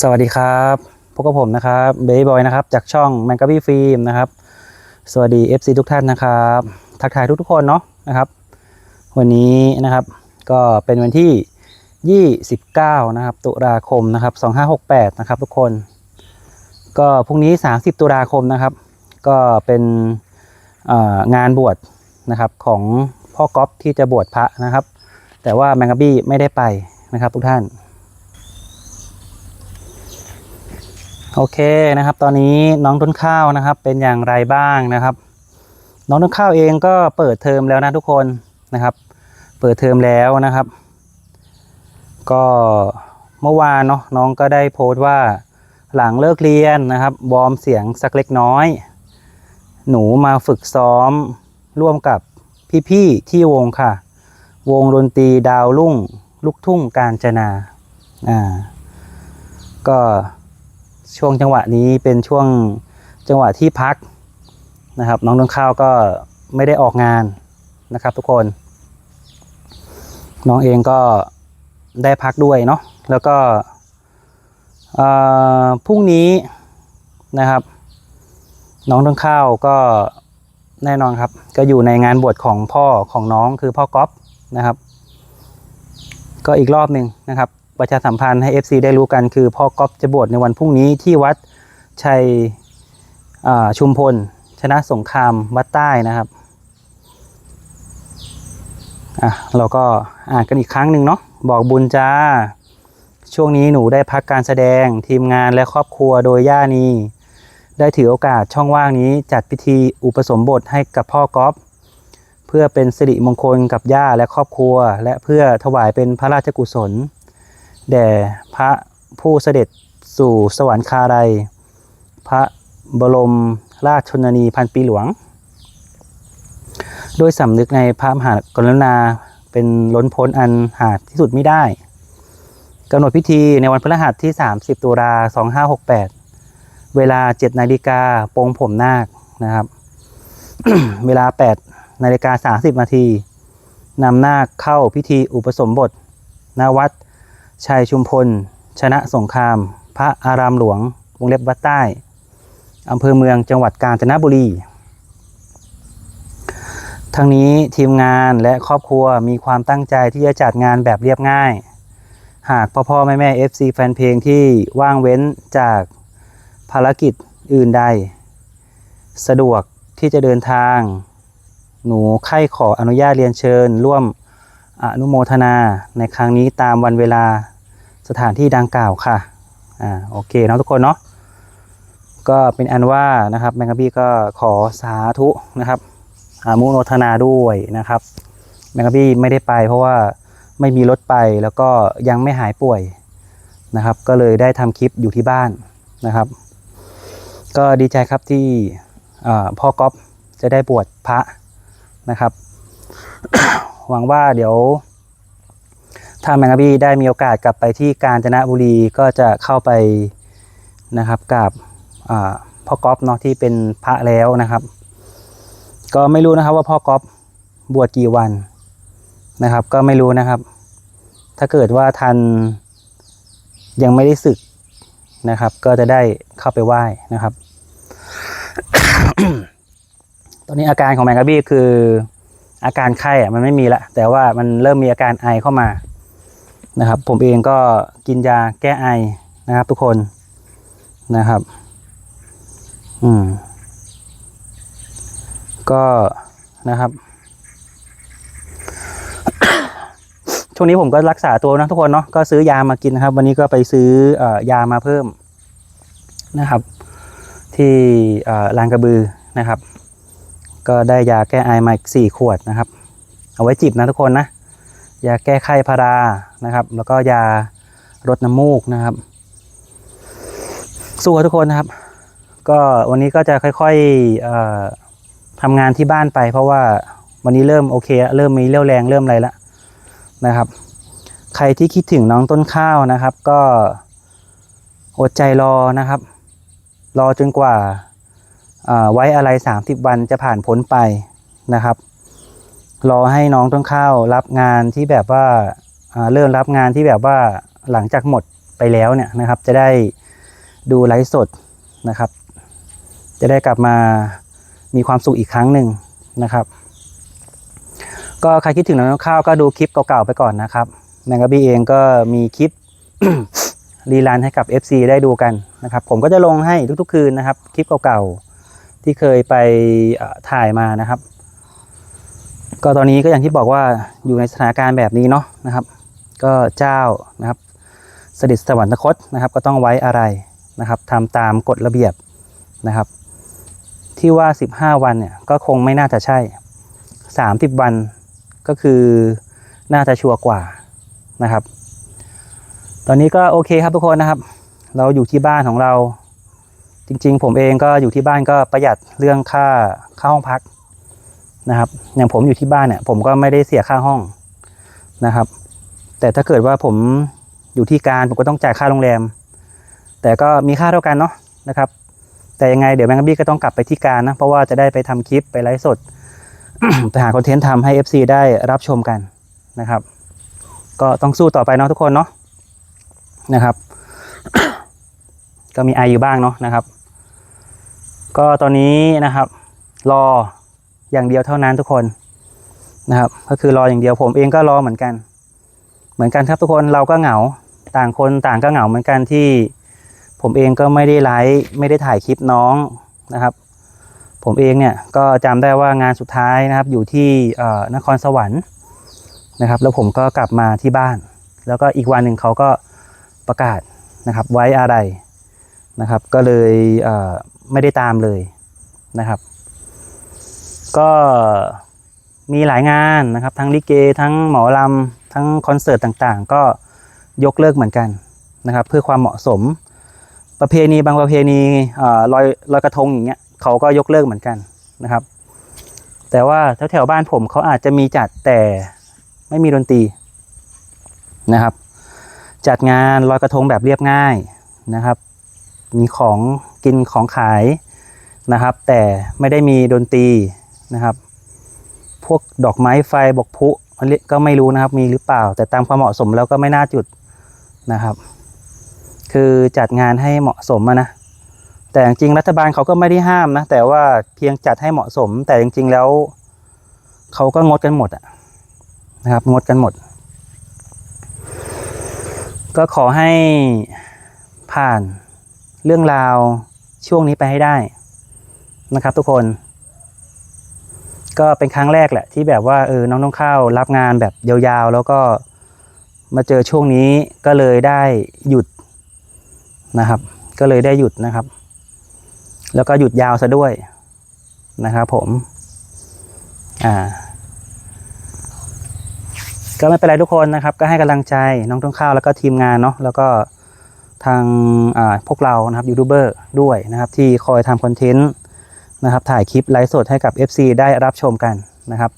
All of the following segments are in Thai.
สวัสดีครับพบกับผมนะครับเบย์บอยนะครับจากช่อง m a n g a b y Film นะครับ สวัสดี FC ทุกท่านนะครับ ทักทายทุกๆคนเนาะนะครับ วันนี้นะครับก็เป็นวันที่ 29 นะครับ ตุลาคมนะครับ 2568 นะครับทุกคน ก็พรุ่งนี้ 30 ตุลาคมนะครับ ก็เป็นงานบวชนะครับของพ่อก๊อฟที่จะบวชพระนะครับ แต่ว่าแมงกะบี้ไม่ได้ไปนะครับทุกท่าน โอเคนะครับ ตอนนี้น้องต้นข้าวนะครับ เป็นอย่างไรบ้างนะครับ น้องต้นข้าวเองก็เปิดเทอมแล้วนะทุกคนนะครับ เปิดเทอมแล้วนะครับ ก็เมื่อวานเนาะน้องก็ได้โพสต์ว่าหลังเลิกเรียนนะครับวอร์มเสียงสักเล็กน้อย หนูมาฝึกซ้อมร่วมกับพี่ๆที่วงค่ะ วงดนตรีดาวรุ่ง ลูกทุ่งกาญจนาอ่าก็ ช่วงจังหวะนี้เป็นช่วงจังหวะที่พักนะครับ น้องต้นข้าวก็ไม่ได้ออกงานนะครับ ทุกคน น้องเองก็ได้พักด้วยเนาะแล้วก็พรุ่งนี้นะครับ น้องต้นข้าวก็แน่นอนครับ ก็อยู่ในงานบวชของพ่อของน้องคือพ่อก๊อฟนะครับ ก็อีกรอบหนึ่งนะครับ ประชาสัมพันธ์ให้ FC ได้รู้กันคือพ่อก๊อฟจะบวชในวันพรุ่งนี้ที่วัดชัยชุมพล ชนะสงครามวัดใต้นะครับอะเราก็อ่านกันอีกครั้งหนึ่งเนาะบอกบุญจ้า ช่วงนี้หนูได้พักการแสดงทีมงานและครอบครัวโดยย่านีได้ถือโอกาสช่องว่างนี้จัดพิธีอุปสมบทให้กับพ่อก๊อฟเพื่อเป็นสิริมงคลกับย่าและครอบครัว และเพื่อถวายเป็นพระราชกุศล แด่พระผู้เสด็จสู่สวรรคาลัย พระบรมราชชนนีพันปีหลวงโดยสำนึกในพระมหากรุณาเป็นล้นพ้นอันหาที่สุดไม่ได้กำหนดพิธีในวันพฤหัสที่ 30 ตุลา2568 เวลา 7 นาฬิกาโปงผมนาคนะครับ เวลา 8 นาฬิกา 30 นาทีนำนาคเข้าพิธีอุปสมบทณวัด ชัยชุมพล ชนะสงคราม พระอารามหลวง วงเล็บวัดใต้ อำเภอเมืองจังหวัดกาญจนบุรี ทั้งนี้ทีมงานและครอบครัวมีความตั้งใจที่จะจัดงานแบบเรียบง่าย หากพ่อพ่อแม่แม่ FC แฟนเพลงที่ว่างเว้นจากภารกิจอื่นใด สะดวกที่จะเดินทาง หนูใคร่ขออนุญาตเรียนเชิญ ร่วม อนุโมทนาในครั้งนี้ตามวันเวลาสถานที่ดังกล่าวค่ะอ่าโอเคเนาะทุกคนเนาะก็เป็นอันว่านะครับแมงกะบี้ก็ขอสาธุนะครับอนุโมทนาด้วยนะครับแมงกะบี้ไม่ได้ไป เพราะว่าไม่มีรถไปแล้วก็ยังไม่หายป่วยนะครับ ก็เลยได้ทำคลิปอยู่ที่บ้านนะครับ ก็ดีใจครับที่พ่อก๊อฟจะได้บวชพระนะครับ หวังว่าเดี๋ยว ถ้าแมงกะบี้ได้มีโอกาสกลับไปที่กาญจนบุรีก็จะเข้าไปนะครับกับพ่อก๊อฟเนาะที่เป็นพระแล้วนะครับ ก็ไม่รู้นะครับว่าพ่อก๊อฟบวชกี่วันนะครับ ก็ไม่รู้นะครับ ถ้าเกิดว่าทันยังไม่ได้ศึกนะครับ ก็จะได้เข้าไปไหว้นะครับ ตอนนี้อาการของแมงกะบี้คือ อาการไข้อะมันไม่มีละแต่ว่ามันเริ่มมีอาการไอเข้ามานะครับ ผมเองก็กินยาแก้ไอนะครับ ทุกคนนะครับ อืม ก็นะครับ ช่วงนี้ผมก็รักษาตัวนะทุกคนเนาะก็ซื้อยามากินนะครับ วันนี้ก็ไปซื้อเอ่อยามาเพิ่มนะครับ ที่ลานกระบือนะครับ ก็ได้ยาแก้ไอมาอีกสี่ขวดนะครับ เอาไว้จิบนะทุกคนนะ ยาแก้ไข้พารานะครับ แล้วก็ยารดน้ำมูกนะครับ สู้ทุกคนนะครับ ก็วันนี้ก็จะค่อยๆทำงานที่บ้านไป เพราะว่าวันนี้เริ่มโอเคแล้วเริ่มมีเรี่ยวแรงเริ่มอะไรแล้วนะครับ ใครที่คิดถึงน้องต้นข้าวนะครับ ก็อดใจรอนะครับ รอจนกว่า ไว้อะไร 30 วันจะผ่านพ้นไปนะครับ รอให้น้องต้นข้าวรับงานที่แบบว่าเริ่มรับงานที่แบบว่าหลังจากหมดไปแล้วเนี่ยนะครับ จะได้ดูไลฟ์สดนะครับ จะได้กลับมามีความสุขอีกครั้งหนึ่งนะครับ ก็ใครคิดถึงน้องต้นข้าวก็ดูคลิปเก่าๆไปก่อนนะครับแมงกะบี้เองก็มีคลิปรีลันให้กับ FC ได้ดูกันนะครับ ผมก็จะลงให้ทุกๆคืนนะครับ คลิปเก่าๆ ที่เคยไปถ่ายมานะครับ ก็ตอนนี้ก็อย่างที่บอกว่าอยู่ในสถานการณ์แบบนี้เนาะนะครับ ก็เจ้านะครับเสด็จสวรรคตนะครับ ก็ต้องไว้อะไรนะครับทำตามกฎระเบียบนะครับ ที่ว่า 15 วันเนี่ยก็คงไม่น่าจะใช่ 30 วันก็คือน่าจะชัวร์กว่านะครับ ตอนนี้ก็โอเคครับทุกคนนะครับ เราอยู่ที่บ้านของเรา จริง ๆ ผมเองก็อยู่ที่บ้านก็ประหยัดเรื่องค่าค่าห้องพักนะครับ อย่างผมอยู่ที่บ้านเนี่ย ผมก็ไม่ได้เสียค่าห้องนะครับ แต่ถ้าเกิดว่าผมอยู่ที่การผมก็ต้องจ่ายค่าโรงแรม แต่ก็มีค่าเท่ากันเนาะนะครับ แต่ยังไงเดี๋ยวแมงกบี้ก็ต้องกลับไปที่การนะ เพราะว่าจะได้ไปทำคลิปไปไลฟ์สดไปหาคอนเทนต์ทำให้ FC ได้รับชมกันนะครับ ก็ต้องสู้ต่อไปเนาะทุกคนเนาะนะครับ ก็มีไออยู่บ้างเนาะนะครับ ก็ตอนนี้นะครับ รออย่างเดียวเท่านั้นทุกคนนะครับ ก็คือรออย่างเดียวผมเองก็รอเหมือนกัน เหมือนกันครับทุกคนเราก็เหงาต่างคนต่างก็เหงาเหมือนกันที่ผมเองก็ไม่ได้ไลฟ์ไม่ได้ถ่ายคลิปน้องนะครับ ผมเองเนี่ยก็จำได้ว่างานสุดท้ายนะครับ อยู่ที่นครสวรรค์นะครับ แล้วผมก็กลับมาที่บ้าน แล้วก็อีกวันหนึ่งเขาก็ประกาศนะครับไว้อะไรนะครับ ก็เลย ไม่ได้ตามเลยนะครับ ก็มีหลายงานนะครับ ทั้งลิเก ทั้งหมอลำทั้งคอนเสิร์ตต่างๆ ก็ยกเลิกเหมือนกันนะครับ เพื่อความเหมาะสม ประเพณีบางประเพณีลอยลอยกระทงอย่างเงี้ยเขาก็ยกเลิกเหมือนกันนะครับ แต่ว่าแถวแถวๆบ้านผมเขาอาจจะมีจัดแต่ไม่มีดนตรีนะครับ จัดงานลอยกระทงแบบเรียบง่ายนะครับ มีของ กินของขายนะครับ แต่ไม่ได้มีดนตรีนะครับ พวกดอกไม้ไฟบกพุก็ไม่รู้นะครับมีหรือเปล่า แต่ตามความเหมาะสมแล้วก็ไม่น่าจุดนะครับ คือจัดงานให้เหมาะสมะนะแต่จริงรัฐบาลเขาก็ไม่ได้ห้ามนะแต่ว่าเพียงจัดให้เหมาะสม แต่จริง ๆ แล้วเขาก็งดกันหมดนะครับ งดกันหมด ก็ขอให้ผ่านเรื่องราว ช่วงนี้ไปให้ได้นะครับ ทุกคน ก็เป็นครั้งแรกแหละ ที่แบบว่าเออน้องน้องเข้ารับงานแบบยาวๆ แล้วก็มาเจอช่วงนี้ก็เลยได้หยุดนะครับ ก็เลยได้หยุดนะครับ แล้วก็หยุดยาวซะด้วยนะครับผมอ่าก็ไม่เป็นไรทุกคนนะครับ ก็ให้กำลังใจน้องต้นข้าวแล้วก็ทีมงานเนาะแล้วก็ ทางพวกเรานะครับยูทูบเบอร์ด้วยนะครับ ที่คอยทำคอนเทนต์นะครับ ถ่ายคลิปไลฟ์สดให้กับ FC ได้รับชมกันนะครับ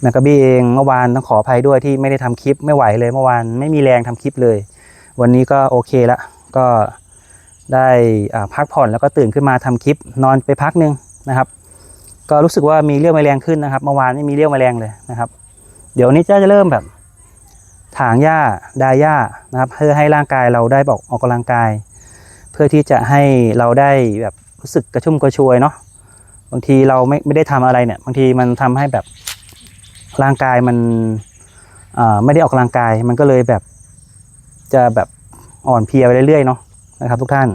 แมกกบี้เองเมื่อวานต้องขออภัยด้วยที่ไม่ได้ทำคลิปไม่ไหวเลยเมื่อวานไม่มีแรงทำคลิปเลย วันนี้ก็โอเคละก็ได้พักผ่อนแล้วก็ตื่นขึ้นมาทำคลิปนอนไปพักหนึงนะครับ ก็รู้สึกว่ามีเรี่ยวมีแรงขึ้นนะครับ เมื่อวานไม่มีเรี่ยวมีแรงเลยนะครับ เดี๋ยวนี้จะเริ่มแบบ ถางหญ้าดายหญ้านะครับ เพื่อให้ร่างกายเราได้บอกออกกำลังกาย เพื่อที่จะให้เราได้แบบรู้สึกกระชุ่มกระชวยเนาะบางทีเราไม่ไม่ได้ทำอะไรเนี่ย บางทีมันทำให้แบบร่างกายมันอ่าไม่ได้ออกกำลังกาย มันก็เลยแบบจะแบบอ่อนเพลียไปเรื่อยๆเนาะนะครับ ทุกท่าน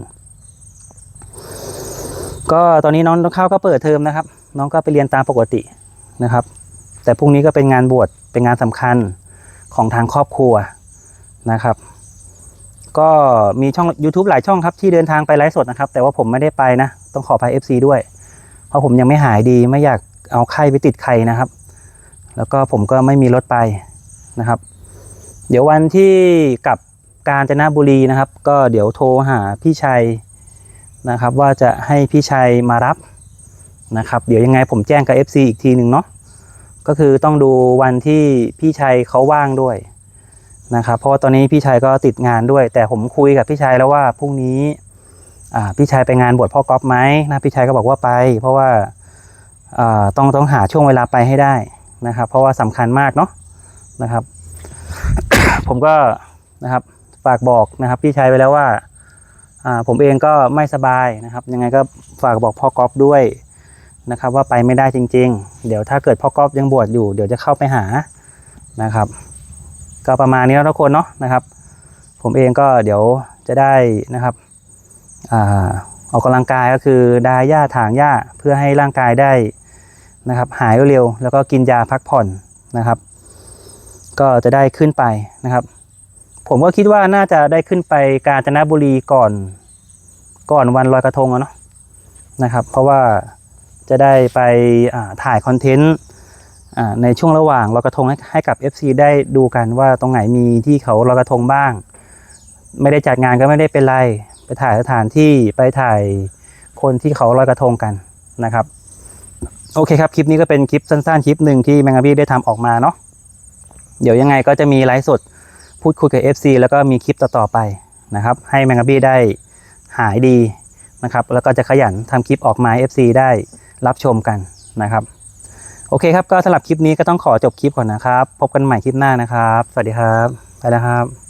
ก็ตอนนี้น้องข้าวก็เปิดเทอมนะครับ น้องก็ไปเรียนตามปกตินะครับ แต่พรุ่งนี้ก็เป็นงานบวชเป็นงานสำคัญ ของทางครอบครัวนะครับ ก็มีช่อง YouTube หลายช่องครับที่เดินทางไปไลฟ์สดนะครับ แต่ว่าผมไม่ได้ไปนะ ต้องขออภัย FC ด้วย เพราะผมยังไม่หายดีไม่อยากเอาไข้ไปติดใครนะครับ แล้วก็ผมก็ไม่มีรถไปนะครับ เดี๋ยววันที่กลับกาญจนบุรีนะครับ ก็เดี๋ยวโทรหาพี่ชัยนะครับ ว่าจะให้พี่ชัยมารับนะครับ เดี๋ยวยังไงผมแจ้งกับ FC อีกทีหนึ่งเนาะ ก็คือต้องดูวันที่พี่ชัยเขาว่างด้วยนะครับ เพราะว่าตอนนี้พี่ชัยก็ติดงานด้วย แต่ผมคุยกับพี่ชัยแล้วว่าพรุ่งนี้พี่ชัยไปงานบวชพ่อก๊อฟไหมนะพี่ชัยก็บอกว่าไป เพราะว่าต้องต้องหาช่วงเวลาไปให้ได้นะครับ เพราะว่าสำคัญมากเนาะนะครับ ผมก็นะครับฝากบอกนะครับพี่ชายไปแล้วว่าผมเองก็ไม่สบายนะครับ ยังไงก็ฝากบอกพ่อกอฟด้วย นะครับว่าไปไม่ได้จริง ๆ เดี๋ยวถ้าเกิดพ่อกอฟยังบวชอยู่เดี๋ยวจะเข้าไปหานะครับ ก็ประมาณนี้แล้วทุกคนเนาะนะครับ ผมเองก็เดี๋ยวจะได้นะครับอ่าออกกำลังกายก็คือดายหญ้าถางหญ้าเพื่อให้ร่างกายได้นะครับ หายเร็วๆแล้วก็กินยาพักผ่อนนะครับ ก็จะได้ขึ้นไปนะครับ ผมก็คิดว่าน่าจะได้ขึ้นไปกาญจนบุรีก่อนก่อนวันลอยกระทงอะเนาะนะครับ เพราะว่า จะได้ไปถ่ายคอนเทนต์ในช่วงระหว่างลอยกระทงให้ให้กับ FC ได้ดูกันว่าตรงไหนมีที่เขาลอยกระทงบ้าง ไม่ได้จัดงานก็ไม่ได้เป็นไร ไปถ่ายสถานที่ไปถ่ายคนที่เขาลอยกระทงกันนะครับ โอเคครับคลิปนี้ก็เป็นคลิปสั้นๆ คลิปหนึ่งที่แมงกะบี้ได้ทำออกมาเนาะเดี๋ยวยังไงก็จะมีไลฟ์สดพูดคุยกับ FC แล้วก็มีคลิปต่อๆไปนะครับ ให้แมงกะบี้ได้หายดีนะครับ แล้วก็จะขยันทำคลิปออกมา FC ได้ รับชมกันนะครับ โอเคครับก็สำหรับคลิปนี้ก็ต้องขอจบคลิปก่อนนะครับ พบกันใหม่คลิปหน้านะครับ สวัสดีครับ ไปแล้วครับ